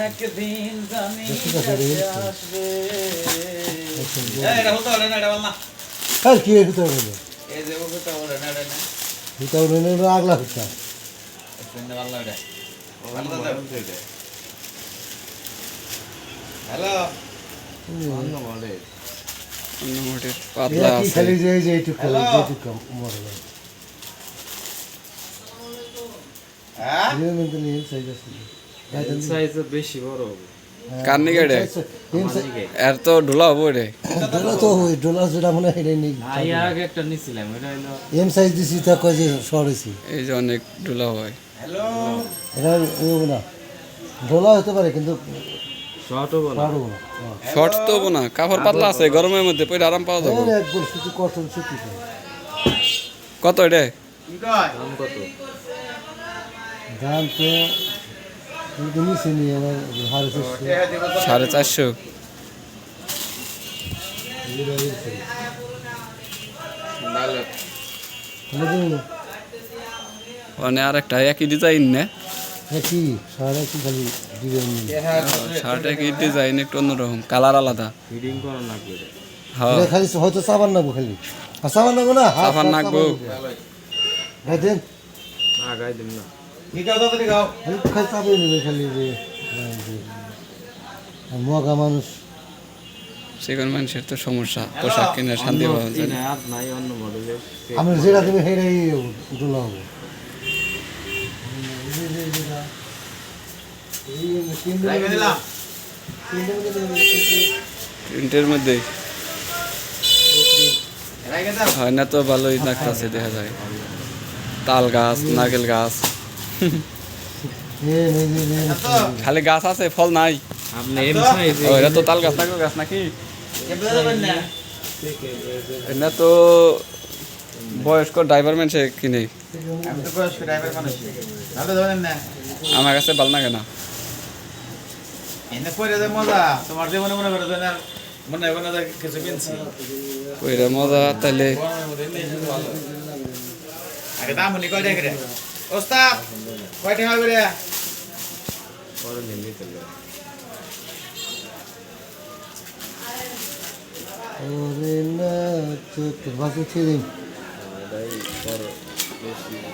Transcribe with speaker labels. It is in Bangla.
Speaker 1: একদিন বল
Speaker 2: আর কি হতে
Speaker 1: বলে
Speaker 2: হতে আগলা
Speaker 1: হ্যালো।
Speaker 3: অন্য মোটের পাতলা আছে।
Speaker 2: খালি যে যে এইটুকু এইটুকু মরে
Speaker 1: হ্যাঁ?
Speaker 2: এই নিয়ে সাইজ আছে গাইতেন
Speaker 4: সাইজ বেশি বড় হবে
Speaker 3: এর তো ঢোলা হব রে
Speaker 2: ডলার তো ওই ডলার যেটা মনে হয় নেই
Speaker 4: আই আগে একটা নিছিলাম এটা হলো
Speaker 2: এম সাইজ দিছি তা কয় যে শহর হয়েছি
Speaker 3: এই যে অনেক ঢোলা হয়
Speaker 1: হ্যালো
Speaker 2: এটা এগোবো না ডলা হতে পারে কিন্তু না।
Speaker 3: শর্ট তো হব না কাপড় পাতলা আছে গরমের মধ্যে পরে আরাম পাওয়া যাব
Speaker 2: এর শুধু কটন ছুটি
Speaker 3: কত এটা
Speaker 4: দাম কত
Speaker 2: দাম তো
Speaker 3: সাড়ে চারশো। মানে আর একটা একই ডিজাইন না?
Speaker 2: খালি
Speaker 3: একই ডিজাইন একটু কালার আলাদা। হ্যাঁ।
Speaker 2: খালি হয়তো সাবান নাগবো খালি সাবান না
Speaker 3: সাবান
Speaker 4: না।
Speaker 2: খালি খালি চাপিয়ে নেবে খালি যে হ্যাঁ, যে। আর মগা মানুষ।
Speaker 3: সেখান মানুষের তো সমস্যা পোশাক কিনে শান্তি পাওয়া যায়
Speaker 2: আমি যেটা দেবে সেটাই ডোলা হব।
Speaker 3: প্রিন্টের মধ্যে। হয় না তো ভালোই লাগতেছে দেখা যায়। তাল গাছ নারকেল গাছ। খালি গাছ আছে ফল নাই।
Speaker 4: আপনি এম সাইজ
Speaker 3: ও এটা তো তাল গাছ নারকেল গাছ নাকি? এটা তো বয়স্ক ড্রাইভার মানুষে কিনে। আমার কাছে ভালো লাগে না।
Speaker 1: এনে কইরে মজা তোমার ওস্তাদ কয় টাকা হবে রে?
Speaker 4: পরে নিয়ে চলে
Speaker 2: ওরে না চোখ বাকি ছেড়ে